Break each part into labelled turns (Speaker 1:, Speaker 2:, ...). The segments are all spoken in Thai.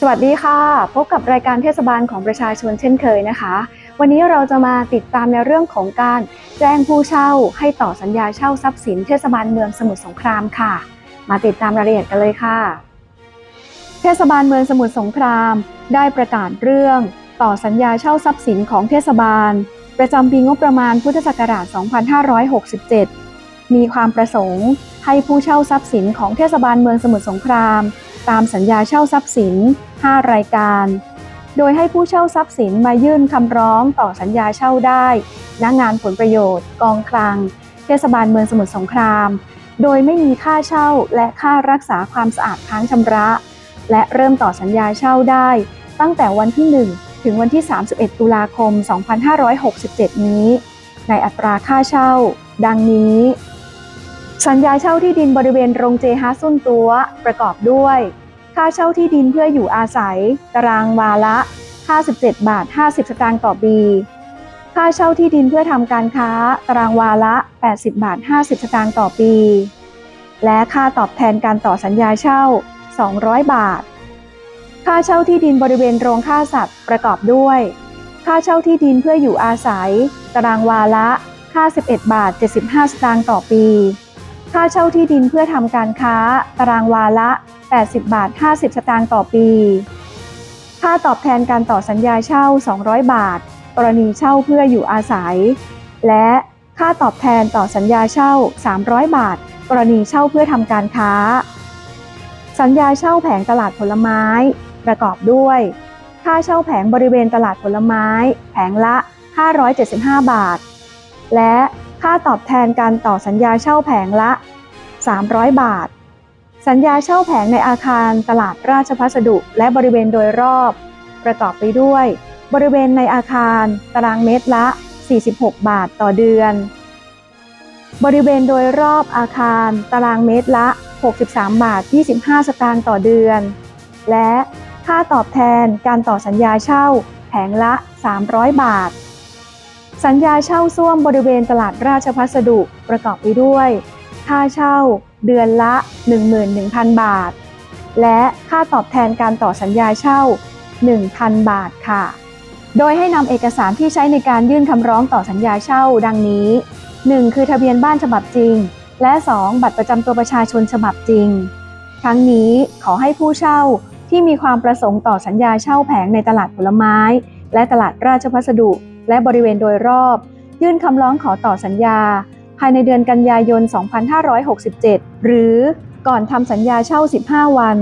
Speaker 1: สวัสดีค่ะ พบกับรายการเทศบาลของประชาชนเช่นเคยนะคะ วันนี้เราจะมาติดตามในเรื่องของการแจ้งผู้เช่าให้ต่อสัญญาเช่าทรัพย์สินเทศบาลเมืองสมุทรสงครามค่ะ มาติดตามรายละเอียดกันเลยค่ะ เทศบาลเมืองสมุทรสงคราม ได้ประกาศเรื่อง ต่อสัญญาเช่าทรัพย์สินของเทศบาล ประจำปีงบประมาณพุทธศักราช 2567 มีความประสงค์ให้ผู้เช่าทรัพย์สินของเทศบาลเมืองสมุทรสงคราม ตามสัญญาเช่าทรัพย์สิน 5 รายการ โดยให้ผู้เช่าทรัพย์สินมายื่นคำร้องต่อสัญญาเช่าได้ณงานผลประโยชน์ กองคลัง เทศบาลเมืองสมุทรสงคราม โดยไม่มีค่าเช่าและค่ารักษาความสะอาดค้างชำระ และเริ่มต่อสัญญาเช่าได้ ตั้งแต่วันที่ 1 ถึงวันที่ 31 ตุลาคม 2567 นี้ ในอัตราค่าเช่า ดังนี้ สัญญาเช่าที่ดินบริเวณโรงเจฮาซุนตัวประกอบด้วย ค่าเช่าที่ดินเพื่ออยู่อาศัย ตารางวาละ 57 บาท 50 สตางค์ต่อปี ค่าเช่าที่ดินเพื่อทำการค้า ตารางวาละ 80 บาท 50 สตางค์ต่อปี และค่าตอบแทนการต่อสัญญาเช่า 200 บาท ค่าเช่าที่ดินบริเวณโรงฆ่าสัตว์ประกอบด้วย ค่าเช่าที่ดินเพื่ออยู่อาศัย ตารางวาละ 51 บาท 75 สตางค์ต่อปี ค่าเช่าที่ดินเพื่อทำการค้า ตารางวาละ 80 บาท 50 สตางค์ต่อปี ค่าตอบแทนการต่อสัญญาเช่า 200 บาท กรณีเช่าเพื่ออยู่อาศัย และค่าตอบแทนต่อสัญญาเช่า 300 บาท กรณีเช่าเพื่อทำการค้า สัญญาเช่าแผงตลาดผลไม้ ประกอบด้วย ค่าเช่าแผงบริเวณตลาดผลไม้ แผงละ 575 บาท และ ค่าตอบแทนการต่อสัญญาเช่าแผงละ 300 บาท สัญญาเช่าแผงในอาคารตลาดราชพัสดุ และบริเวณโดยรอบ ประกอบไปด้วย บริเวณในอาคาร ตารางเมตรละ 46 บาทต่อเดือน บริเวณโดยรอบอาคาร ตารางเมตรละ 63 บาท 25 สตางค์ต่อเดือน และค่าตอบแทนการต่อสัญญาเช่าแผงละ 300 บาท สัญญาเช่าส้วมบริเวณตลาดราชพัสดุประกอบไปด้วย ค่าเช่า เดือนละ 11,000 บาท และค่าตอบแทนการต่อสัญญาเช่า 1,000 บาทค่ะ โดยให้นำเอกสารที่ใช้ในการยื่นคำร้องต่อสัญญาเช่า ดังนี้ 1. คือทะเบียนบ้านฉบับจริง และ 2. บัตรประจำตัวประชาชนฉบับจริง ทั้งนี้ขอให้ผู้เช่าที่มีความประสงค์ต่อสัญญาเช่าแผงในตลาดผลไม้ และตลาดราชพัสดุ และบริเวณโดยรอบ ยื่นคำร้องขอต่อสัญญา ภายในเดือนกันยายน 2567 หรือก่อนทำสัญญาเช่า 15 วัน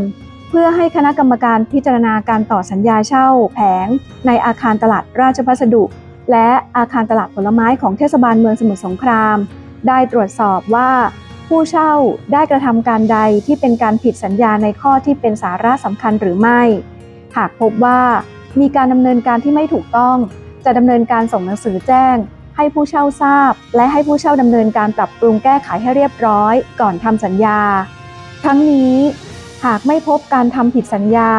Speaker 1: เพื่อให้คณะกรรมการพิจารณาการต่อสัญญาเช่า แผง ในอาคารตลาดราชพัสดุ และอาคารตลาดผลไม้ของเทศบาลเมืองสมุทรสงคราม ได้ตรวจสอบว่าผู้เช่าได้กระทำการใดที่เป็นการผิดสัญญาในข้อที่เป็นสาระสำคัญหรือไม่ หากพบว่ามีการดำเนินการที่ไม่ถูกต้อง จะดำเนินการส่งหนังสือแจ้ง ให้ผู้เช่าทราบ และให้ผู้เช่าดำเนินการปรับปรุงแก้ไขให้เรียบร้อย ก่อนทำสัญญา ทั้งนี้ หากไม่พบการทำผิดสัญญา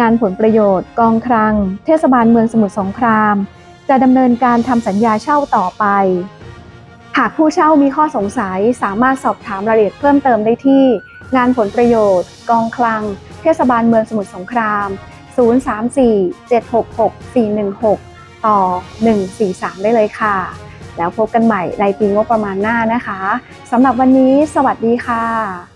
Speaker 1: งานผลประโยชน์ กองคลัง เทศบาลเมืองสมุทรสงคราม จะดำเนินการทำสัญญาเช่าต่อไป หากผู้เช่ามีข้อสงสัยสามารถสอบถามรายละเอียดเพิ่มเติมได้ที่ งานผลประโยชน์ กองคลัง เทศบาลเมืองสมุทรสงคราม 034-766-416 ต่อ 143 ได้เลยค่ะ แล้วพบกันใหม่ในปีงบประมาณหน้านะคะสำหรับวันนี้ สวัสดีค่ะ